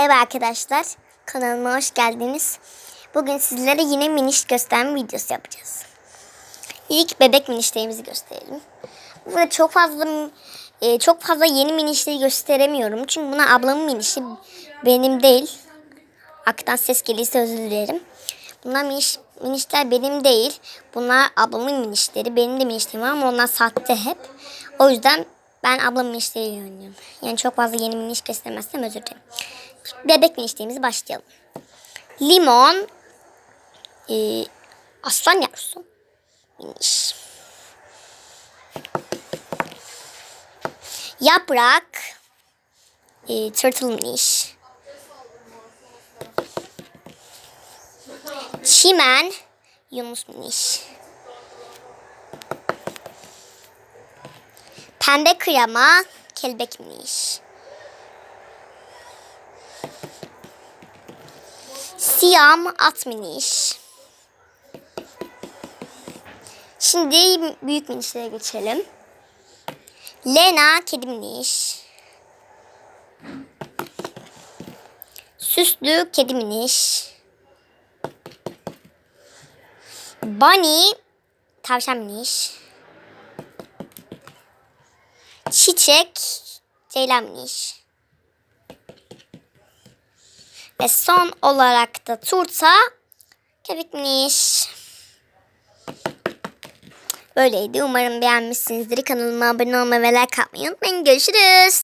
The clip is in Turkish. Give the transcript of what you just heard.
Merhaba arkadaşlar. Kanalıma hoş geldiniz. Bugün sizlere yine miniş gösterme videosu yapacağız. İlk bebek minişlerimizi gösterelim. Burada çok fazla e, çok fazla yeni minişleri gösteremiyorum. Çünkü buna ablamın minişi benim değil. Aktan ses gelirse özür dilerim. Bunlar miniş, minişler benim değil. Bunlar ablamın minişleri. Benim de minişlerim var ama onlar sahte hep. O yüzden ben ablamın minişleriyle oynuyorum. Yani çok fazla yeni miniş göstermezsem özür dilerim. Bebek minişlerimizi başlayalım. Limon. e, aslan yavrusu. Miniş. Yaprak. E, turtle miniş. Çimen. Yunus miniş. Pembe krema. Kelebek miniş. Siyam at miniş. Şimdi büyük minişlere geçelim. Lena kedi miniş. Süslü kedi miniş. Bunny tavşan miniş. Çiçek ceylan miniş. Ve son olarak da turta köpek miniş. Böyleydi. Umarım beğenmişsinizdir. Kanalıma abone olmayı ve like atmayı unutmayın. Görüşürüz.